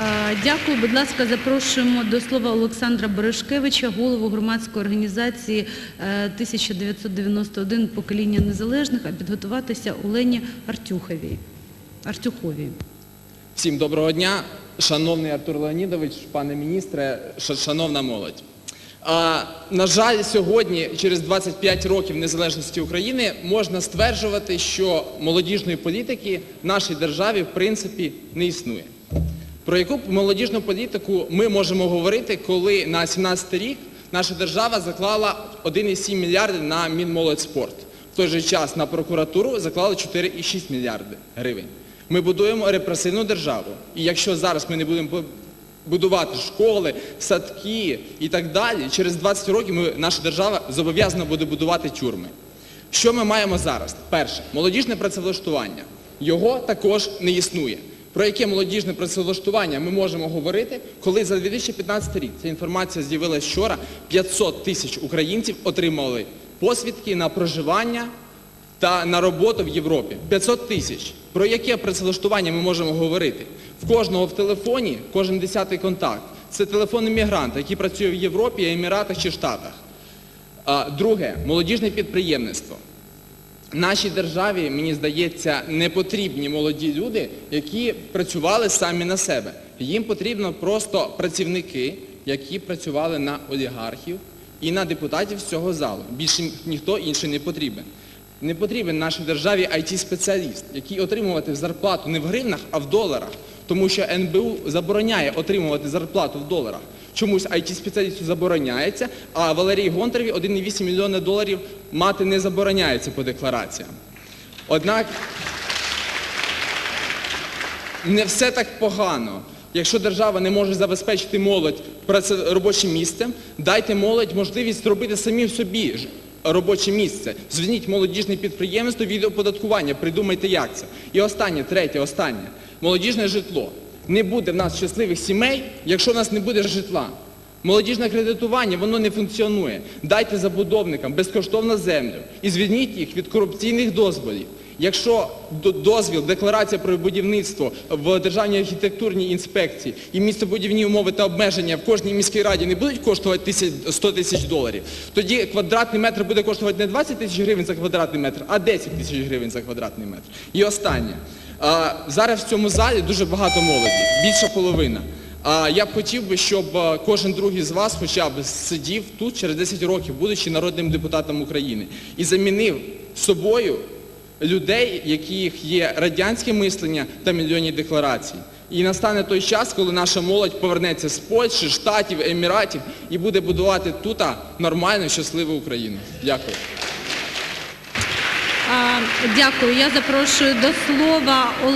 Е, Дякую. Будь ласка, запрошуємо до слова Олександра Берешкевича, голову громадської організації е, 1991 покоління незалежних, а підготуватися Олені Артюховій. Артюховій. Всім доброго дня, шановний Артур Леонідович, пане міністре, шановна молодь. А, на жаль, сьогодні, через 25 років незалежності України, можна стверджувати, що молодіжної політики в нашій державі в принципі не існує. Про яку молодіжну політику ми можемо говорити, коли на 17 рік наша держава заклала 1,7 мільярди на Мінмолодьспорт. В той же час на прокуратуру заклали 4,6 мільярди гривень. Ми будуємо репресивну державу. І якщо зараз ми не будемо будувати школи, садки і так далі, через 20 років ми, наша держава зобов'язана буде будувати тюрми. Що ми маємо зараз? Перше, молодіжне працевлаштування. Його також не існує. Про яке молодіжне працевлаштування ми можемо говорити, коли за 2015 рік, ця інформація з'явилася вчора, 500 тисяч українців отримали посвідки на проживання та на роботу в Європі. 500 тисяч. Про яке працевлаштування ми можемо говорити? В кожного в телефоні, кожен десятий контакт. Це телефон іммігранта, який працює в Європі, Еміратах чи Штатах. Друге, молодіжне підприємництво. Нашій державі, мені здається, не потрібні молоді люди, які працювали самі на себе. Їм потрібно просто працівники, які працювали на олігархів і на депутатів з цього залу. Більше ніхто інший не потрібен. Не потрібен нашій державі IT-спеціаліст, який отримувати зарплату не в гривнах, а в доларах. Тому що НБУ забороняє отримувати зарплату в доларах. Чомусь IT-спеціалісту забороняється, а Валерії Гонтареві 1,8 мільйона доларів мати не забороняється по деклараціям. Однак не все так погано. Якщо держава не може забезпечити молодь робочим місцем, дайте молодь можливість зробити самі собі ж робоче місце. Звільніть молодіжне підприємство від оподаткування, придумайте як це. І останнє, третє, останнє. Молодіжне житло. Не буде в нас щасливих сімей, якщо в нас не буде житла. Молодіжне кредитування, воно не функціонує. Дайте забудовникам безкоштовно землю і звільніть їх від корупційних дозволів. Якщо дозвіл, декларація про будівництво в Державній архітектурній інспекції і містобудівні умови та обмеження в кожній міській раді не будуть коштувати 100 тисяч доларів, тоді квадратний метр буде коштувати не 20 тисяч гривень за квадратний метр, а 10 тисяч гривень за квадратний метр. І останнє. Зараз в цьому залі дуже багато молоді, більша половина. Я б хотів би, щоб кожен другий з вас хоча б сидів тут через 10 років, будучи народним депутатом України, і замінив собою людей, яких є радянське мислення та мільйонні декларації. І настане той час, коли наша молодь повернеться з Польщі, Штатів, Еміратів і буде будувати тут нормальну, щасливу Україну. Дякую. Дякую. Я запрошую до слова